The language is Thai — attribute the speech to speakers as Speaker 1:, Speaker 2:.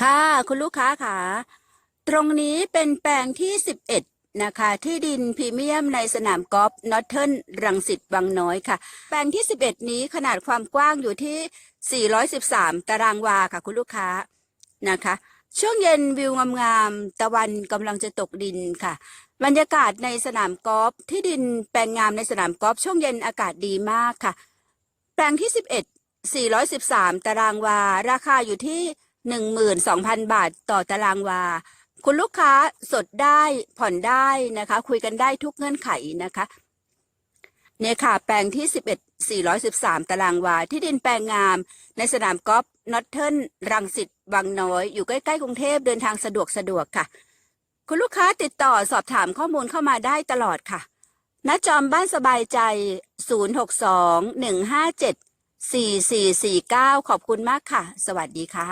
Speaker 1: ค่ะ คุณลูกค้าค่ะ ตรงนี้เป็นแปลงที่ 11 นะคะ ที่ดินพรีเมียมในสนามกอล์ฟนอตเทิร์นรังสิตวังน้อยค่ะ แปลงที่ 11 นี้ขนาดความกว้างอยู่ที่ 413 ตารางวาค่ะคุณลูกค้านะคะ ช่วงเย็นวิวงามๆตะวันกำลังจะตกดินค่ะ บรรยากาศในสนามกอล์ฟที่ดินแปลงงามในสนามกอล์ฟช่วงเย็นอากาศดีมากค่ะ แปลงที่ 11 413 ตารางวา ราคาอยู่ที่ 12,000 บาทต่อตารางวา คุณลูกค้าสดได้ผ่อนได้นะคะ คุยกันได้ทุกเงื่อนไขนะคะเนี่ยค่ะ แปลงที่ 11 413 ตารางวา ที่ดินแปลงงาม ในสนามกอล์ฟนอตเทิร์นรังสิตวังน้อย อยู่ใกล้ ๆ กรุงเทพเดินทางสะดวกสะดวกค่ะ คุณลูกค้าติดต่อสอบถามข้อมูลเข้ามาได้ตลอดค่ะณจอมบ้านสบายใจ 062 157 4449 ขอบคุณมากค่ะ สวัสดีค่ะ